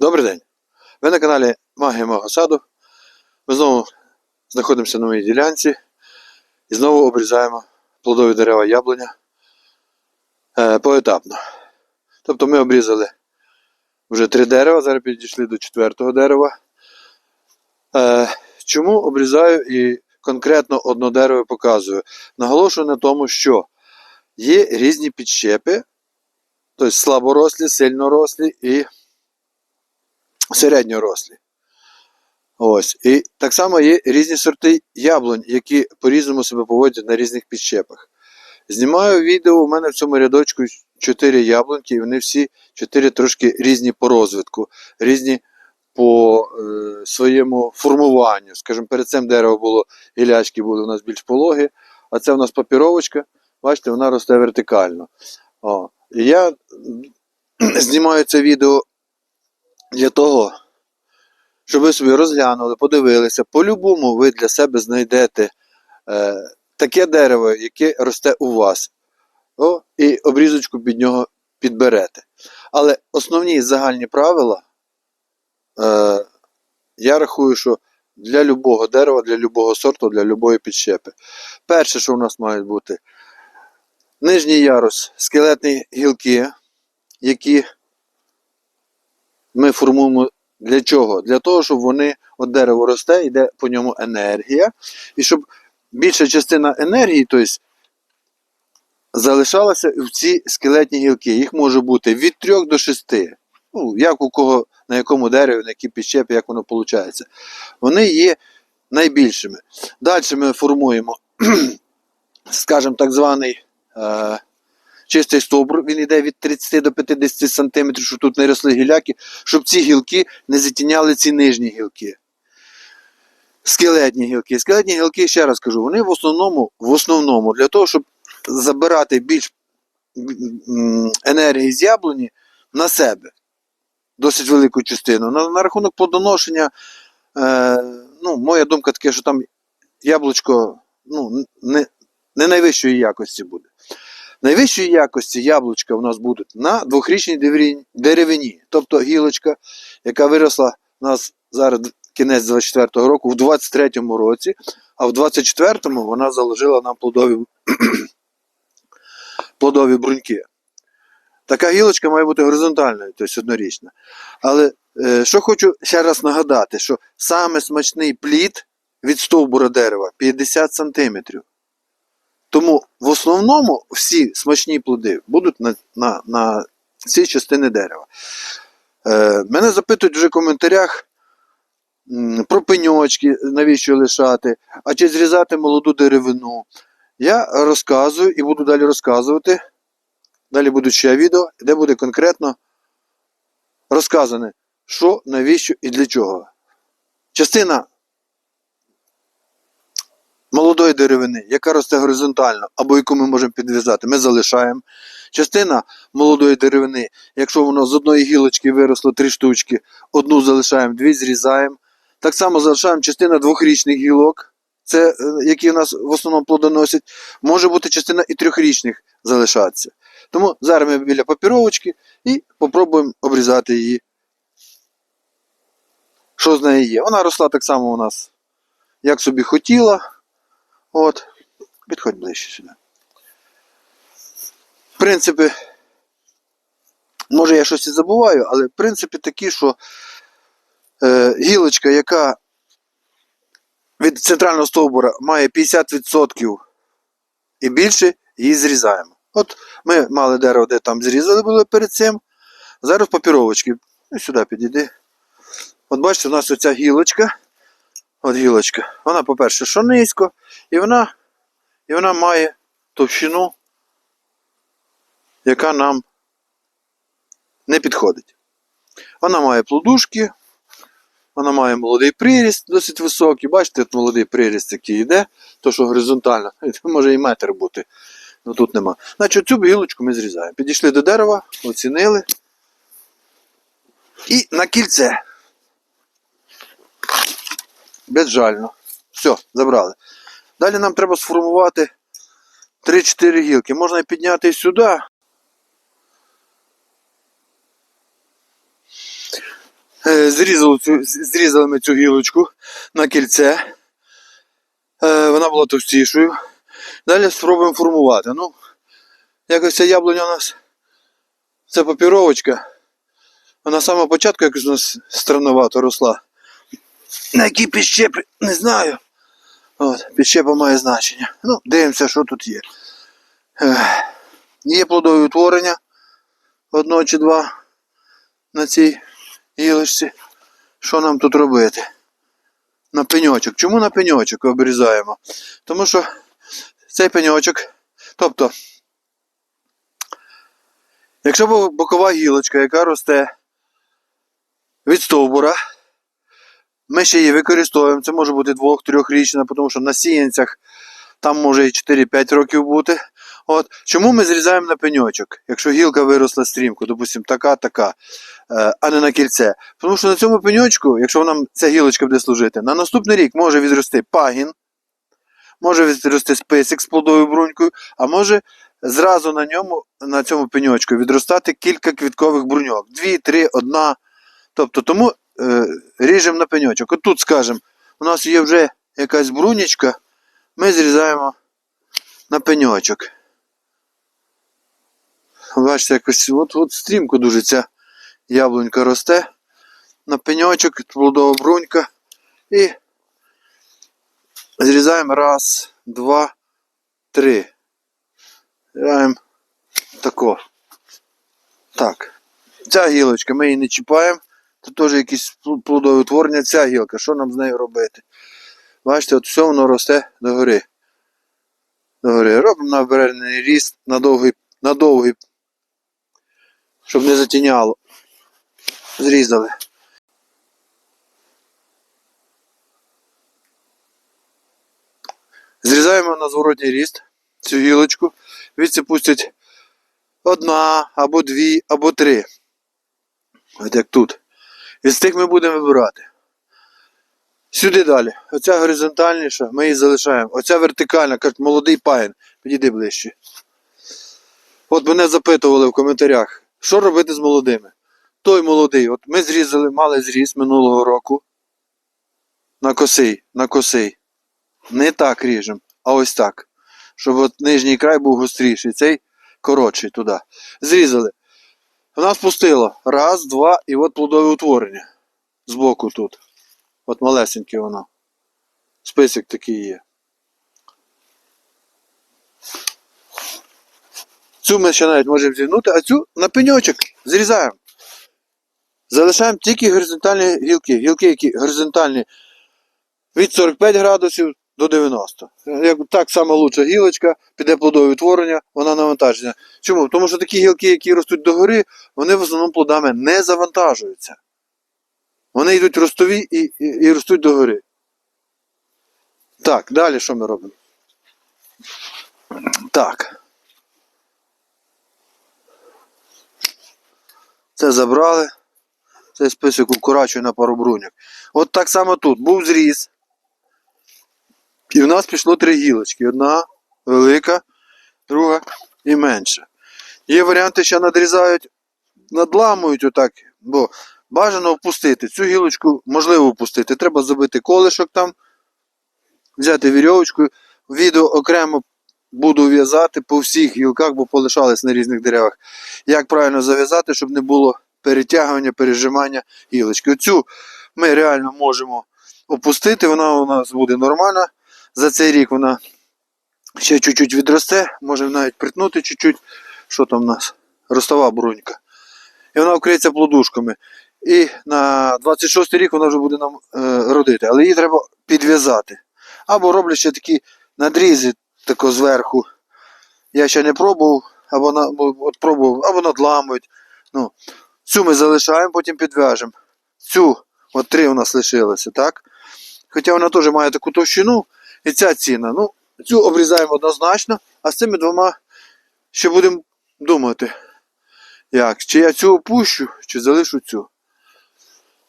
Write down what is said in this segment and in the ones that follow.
Добрий день! Ви на каналі Магія мого саду. Ми знову знаходимося на моїй ділянці і знову обрізаємо плодові дерева яблуня е, поетапно. Тобто ми обрізали вже три дерева, зараз підійшли до четвертого дерева. Е, чому обрізаю і конкретно одно дерево показую? Наголошую на тому, що є різні підщепи, тобто слаборослі, сильнорослі і середньорослі. Ось. І так само є різні сорти яблунь, які по-різному себе поводять на різних підщепах. Знімаю відео, у мене в цьому рядочку 4 яблуньки, і вони всі 4 трошки різні по розвитку, різні по е, своєму формуванню. Скажімо, перед цим дерево було гілячки були у нас більш пологі, а це у нас папіровочка. Бачите, вона росте вертикально. О. І я знімаю це відео для того, щоб ви собі розглянули, подивилися. По-любому ви для себе знайдете е, таке дерево, яке росте у вас. О, і обрізочку під нього підберете. Але основні загальні правила, е, я рахую, що для любого дерева, для любого сорту, для любої підщепи. Перше, що у нас мають бути нижній ярус, скелетні гілки, які ми формуємо для чого? Для того, щоб вони, от дерево росте, йде по ньому енергія, і щоб більша частина енергії, тобто, залишалася в ці скелетні гілки. Їх може бути від 3 до 6. Ну, як у кого, на якому дереві, на якій підщепі, як воно виходить. Вони є найбільшими. Далі ми формуємо, скажімо, так званий. Е- чистий стовбур, він йде від 30 до 50 см, щоб тут не росли гіляки, щоб ці гілки не затіняли ці нижні гілки. Скелетні гілки. Скелетні гілки, ще раз кажу, вони в основному, в основному для того, щоб забирати більш енергії з яблуні на себе. Досить велику частину. На, на рахунок плодоношення, е, ну, моя думка така, що там яблучко ну, не, не найвищої якості буде. Найвищої якості яблучка у нас будуть на двохрічній деревині- тобто гілочка, яка виросла у нас зараз кінець 24-го року, в 23-му році, а в 24-му вона заложила нам плодові, плодові бруньки. Така гілочка має бути горизонтальною, тобто однорічна. Але е, що хочу ще раз нагадати, що саме смачний плід від стовбура дерева 50 сантиметрів. Тому в основному всі смачні плоди будуть на, на, на цій частини дерева. Е, мене запитують вже в коментарях про пеньочки, навіщо лишати, а чи зрізати молоду деревину. Я розказую і буду далі розказувати. Далі будуть ще відео, де буде конкретно розказане, що, навіщо і для чого. Частина молодої деревини, яка росте горизонтально, або яку ми можемо підв'язати, ми залишаємо. Частина молодої деревини, якщо воно з одної гілочки виросло три штучки, одну залишаємо, дві зрізаємо. Так само залишаємо частина двохрічних гілок, це, е, які у нас в основному плодоносять. Може бути частина і трьохрічних залишатися. Тому зараз ми біля папіровочки і попробуємо обрізати її. Що з неї є? Вона росла так само у нас, як собі хотіла. От, підходь ближче сюди. Принципи, може я щось і забуваю, але принципи такі, що е, гілочка, яка від центрального стовбура має 50% і більше, її зрізаємо. От ми мали дерево, де там зрізали були перед цим. Зараз папіровочки. Ну, сюди підійди. От бачите, у нас оця гілочка. От гілочка. Вона, по-перше, що низько, і вона, і вона має товщину, яка нам не підходить. Вона має плодушки, вона має молодий приріст, досить високий. Бачите, от молодий приріст, який йде, то що горизонтально, може і метр бути. Ну тут нема. Значить, цю гілочку ми зрізаємо. Підійшли до дерева, оцінили. І на кільце. Безжально. Все, забрали. Далі нам треба сформувати 3-4 гілки. Можна підняти сюди. Е, Зрізали, зрізали ми цю гілочку на кільце. Е, Вона була товстішою. Далі спробуємо формувати. Ну, якось ця яблуня у нас. Це папіровочка. Вона з самого початку якось у нас странновато росла. На які підщепи, не знаю. От, підщепа має значення. Ну, дивимося, що тут є. Ех. Є плодові утворення. Одного чи два на цій гілочці. Що нам тут робити? На пеньочок. Чому на пеньочок обрізаємо? Тому що цей пеньочок, тобто, якщо бо- бокова гілочка, яка росте від стовбура, ми ще її використовуємо. Це може бути 2-3річна, тому що на сіянцях там може і 4-5 років бути. От. Чому ми зрізаємо на пеньочок, якщо гілка виросла стрімко, допустимо, така, така, е, а не на кільце? Тому що на цьому пеньочку, якщо нам ця гілочка буде служити, на наступний рік може відрости пагін, може відрости списик з плодовою брунькою, а може зразу на ньому, на цьому пеньочку відростати кілька квіткових бруньок. Дві, три, одна. Тобто тому ріжемо на пеньочок. От тут, скажемо, у нас є вже якась брунічка, ми зрізаємо на пеньочок. Бачите, якось от, от стрімко дуже ця яблунька росте. На пеньочок, плодова брунька. І зрізаємо раз, два, три. Зрізаємо тако. Так. Ця гілочка, ми її не чіпаємо. Тут теж якісь пл- плодові. Ця гілка, що нам з нею робити? Бачите, от все воно росте догори. Догори. Робимо на обережний ріст, на довгий, на довгий, щоб не затіняло. Зрізали. Зрізаємо на зворотній ріст цю гілочку. Відси пустять одна, або дві, або три. От як тут. І з тих ми будемо вибирати. Сюди далі. Оця горизонтальніша, ми її залишаємо. Оця вертикальна, кажуть, молодий пагін. Підійди ближче. От мене запитували в коментарях, що робити з молодими. Той молодий, от ми зрізали, мали зріз минулого року. На косий, на косий. Не так ріжемо, а ось так. Щоб от нижній край був гостріший, цей коротший туди. Зрізали. Вона спустила. Раз, два, і от плодове утворення. Збоку тут. От малесеньке воно. Список такий є. Цю ми ще навіть можемо зігнути, а цю на пеньочок зрізаємо. Залишаємо тільки горизонтальні гілки. Гілки, які горизонтальні від 45 градусів до 90. Як так само лучша гілочка, піде плодове утворення, вона навантажена. Чому? Тому що такі гілки, які ростуть догори, вони в основному плодами не завантажуються. Вони йдуть ростові і, і, і ростуть догори. Так, далі що ми робимо? Так. Це забрали. Цей список укорачує на пару бруньок. От так само тут був зріз. І в нас пішло три гілочки. Одна велика, друга і менша. Є варіанти, що надрізають, надламують отак, бо бажано впустити. Цю гілочку можливо впустити. Треба забити колишок там, взяти вірьовочку. Відео окремо буду в'язати по всіх гілках, бо полишались на різних деревах. Як правильно зав'язати, щоб не було перетягування, пережимання гілочки. Оцю ми реально можемо опустити, вона у нас буде нормальна. За цей рік вона ще чуть-чуть відросте, може навіть притнути чуть-чуть. Що там у нас? Ростова брунька. І вона вкриється плодушками. І на 26 й рік вона вже буде нам е, родити, але її треба підв'язати. Або роблять ще такі надрізи тако зверху. Я ще не пробував, або на, от пробував, або надламують. Ну, цю ми залишаємо, потім підв'яжемо. Цю, от три у нас лишилося, так? Хоча вона теж має таку товщину, і ця ціна. Ну, цю обрізаємо однозначно, а з цими двома ще будемо думати. Як? Чи я цю опущу, чи залишу цю.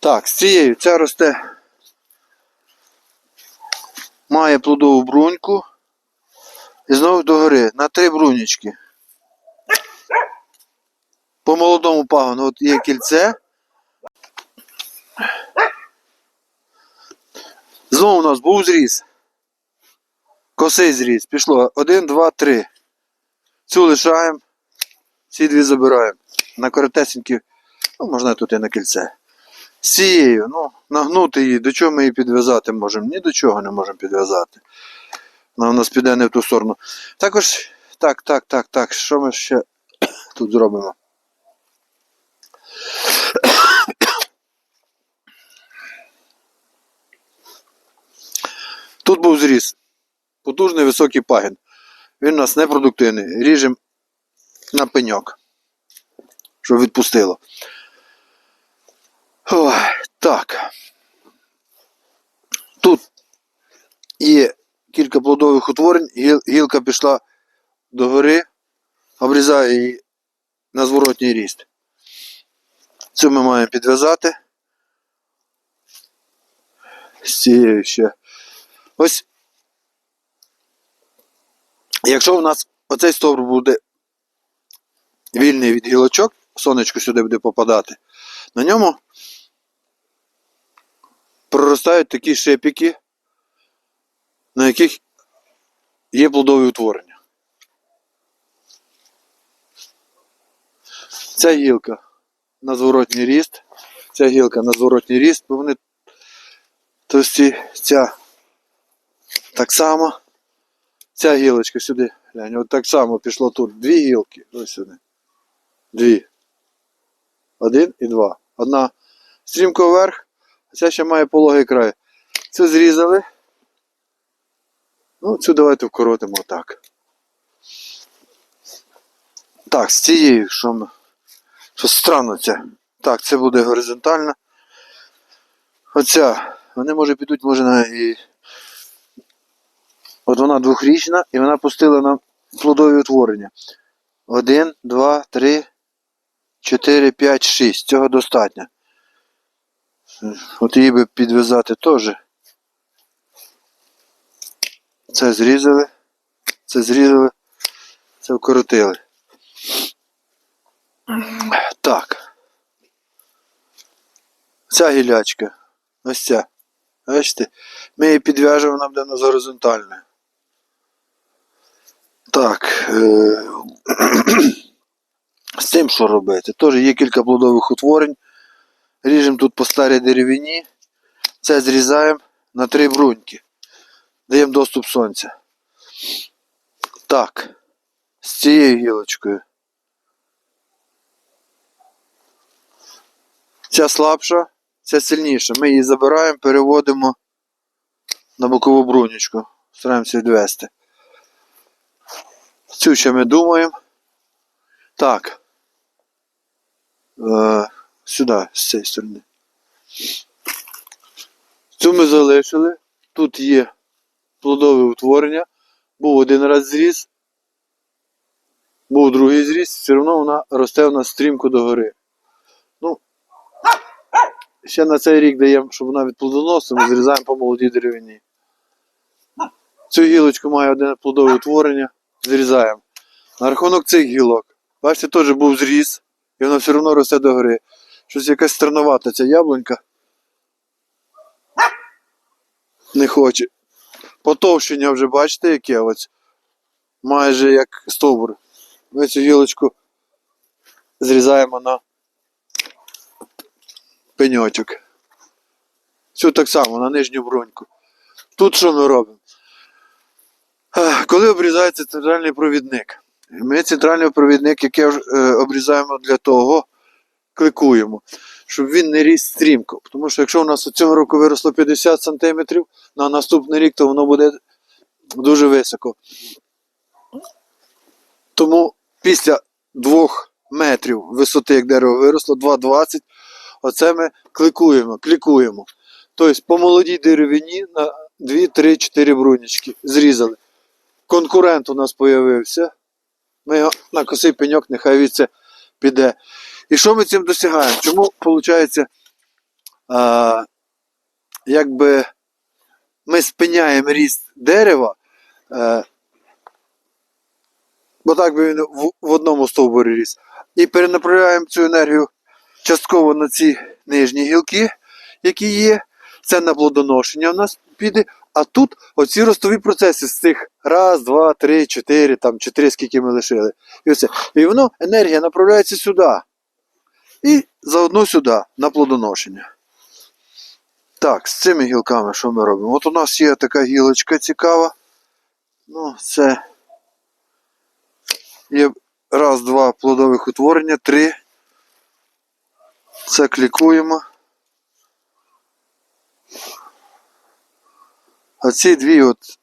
Так, з цією ця росте. Має плодову бруньку. І знову догори на три брунічки. По молодому пагону от є кільце. Знову у нас був зріз. Косий зріз. Пішло. Один, два, три. Цю лишаємо. Ці дві забираємо. На коротесенькі, ну, можна тут і на кільце. З цією, ну, нагнути її, до чого ми її підв'язати можемо? Ні до чого не можемо підв'язати. Вона у нас піде не в ту сторону. Також, так, так, так, так. Що ми ще тут зробимо? Тут був зріз. Потужний високий пагін. Він у нас непродуктивний. Ріжемо на пеньок. Щоб відпустило. Ой, так. Тут є кілька плодових утворень, гіл- гілка пішла догори, обрізаю її на зворотній ріст. Цю ми маємо підв'язати. З цією ще. Ось. Якщо у нас оцей стовбур буде вільний від гілочок, сонечко сюди буде попадати, на ньому проростають такі шипики, на яких є плодові утворення. Ця гілка на зворотній ріст, ця гілка на зворотній ріст, бо вони товсті, ця так само, ця гілочка сюди, глянь, от так само пішло тут. Дві гілки, ось сюди. Дві. Один і два. Одна стрімко вверх, а ця ще має пологий край. Цю зрізали. Ну, цю давайте вкоротимо так. Так, з цією, що. Що странно це. Так, це буде горизонтально. Оця. Вони може підуть, може на і. От вона двохрічна і вона пустила нам плодові утворення. Один, два, три, чотири, п'ять, шість. Цього достатньо. От її би підв'язати теж. Це зрізали, це зрізали, це вкоротили. Так. Ця гілячка. Ось ця. Бачите? Ми її підв'яжемо, вона буде у нас горизонтальна. Так. Е- з цим що робити? Теж є кілька плодових утворень. Ріжемо тут по старій деревині. Це зрізаємо на три бруньки. Даємо доступ сонця. Так. З цією гілочкою. Ця слабша, ця сильніша. Ми її забираємо, переводимо на бокову брунючку. Стараємося відвести. Цю ще ми думаємо. Так. Е, сюди, з цієї сторони. Цю ми залишили. Тут є плодове утворення. Був один раз зріз, був другий зріз, все одно вона росте у нас стрімко догори. Ну, ще на цей рік даємо, щоб вона відплодоносила, ми зрізаємо по молодій деревині. Цю гілочку має одне плодове утворення, зрізаємо. На рахунок цих гілок, бачите, теж був зріз, і вона все одно росте догори. Щось якась странновата ця яблунька. Не хоче. Потовщення вже бачите, яке ось. Майже як стовбур. Ми цю гілочку зрізаємо на пеньочок. Цю так само на нижню броньку. Тут що ми робимо? Коли обрізається центральний провідник, ми центральний провідник, який е, обрізаємо для того, кликуємо, щоб він не ріс стрімко. Тому що якщо у нас цього року виросло 50 см, на наступний рік, то воно буде дуже високо. Тому після 2 метрів висоти, як дерево виросло, 2,20, оце ми кликуємо, клікуємо. Тобто по молодій деревині на 2, 3, 4 брунічки зрізали. Конкурент у нас з'явився. Ми його на косий пеньок, нехай від це піде. І що ми цим досягаємо? Чому виходить, а, якби ми спиняємо ріст дерева, е, бо так би він в, в одному стовбурі ріс, і перенаправляємо цю енергію частково на ці нижні гілки, які є. це на плодоношення в нас піде, а тут оці ростові процеси з цих раз, два, три, чотири, там чотири, скільки ми лишили. І, оце. і воно, енергія направляється сюди. І заодно сюди, на плодоношення. Так, з цими гілками що ми робимо? От у нас є така гілочка цікава. Ну, це є раз, два плодових утворення, три. Це клікуємо. А ці дві от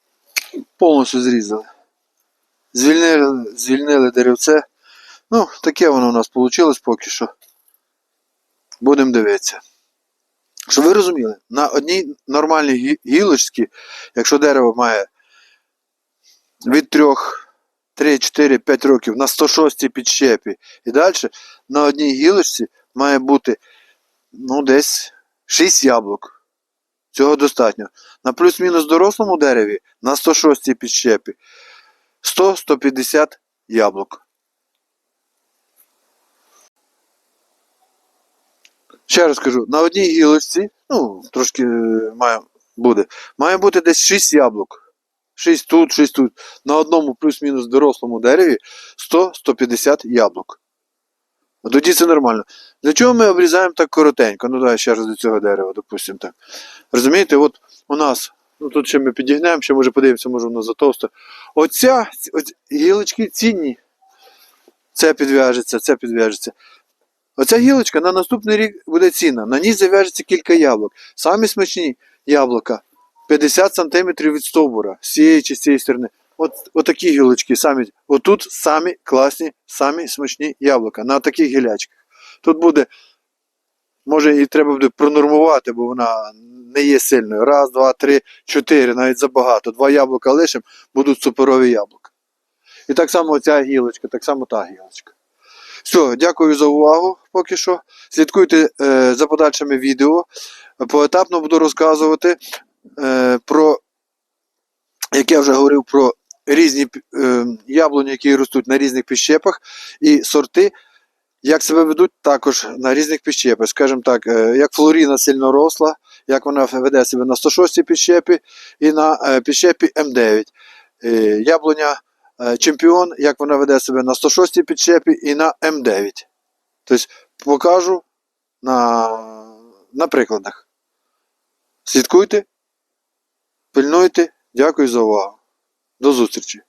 повністю зрізали. Звільнили, звільнили деревце. Ну, таке воно у нас вийшло поки що. Будемо дивитися. Щоб ви розуміли, на одній нормальній гілочці, якщо дерево має від 3, 3, 4, 5 років на 106 підщепі і далі, на одній гілочці має бути ну, десь 6 яблук. Цього достатньо. На плюс-мінус дорослому дереві на 106 підщепі 100-150 яблук. Ще раз кажу, на одній гілочці, ну, трошки е, має, буде, має бути десь 6 яблук. 6 тут, 6 тут. На одному плюс-мінус дорослому дереві 100-150 яблук. От Тоді це нормально. Для чого ми обрізаємо так коротенько? Ну давай ще раз до цього дерева, допустимо так. Розумієте, от у нас, ну тут ще ми підігнемо, ще може подивимося, може воно затовсто. Оця, оці гілочки цінні. Це підв'яжеться, це підв'яжеться. Оця гілочка на наступний рік буде цінна. На ній зав'яжеться кілька яблук. Самі смачні яблука 50 см від стовбура, з цієї чи з цієї сторони. От, отакі гілочки, самі, отут самі класні, самі смачні яблука на таких гілячках. Тут буде, може, і треба буде пронормувати, бо вона не є сильною. Раз, два, три, чотири, навіть забагато. Два яблука лишимо, будуть суперові яблука. І так само оця гілочка, так само та гілочка. Все, дякую за увагу поки що. Слідкуйте е, за подальшими відео. Поетапно буду розказувати е, про, як я вже говорив, про різні е, яблуні, які ростуть на різних підщепах, і сорти, як себе ведуть також на різних підщепах. Скажімо так, е, як Флоріна сильно росла, як вона веде себе на 106 підщепі і на е, підщепі М9. Е, яблуня чемпіон, як вона веде себе на 106 підщепі і на М9. Тобто покажу на, на прикладах. Слідкуйте, пильнуйте. Дякую за увагу. До зустрічі!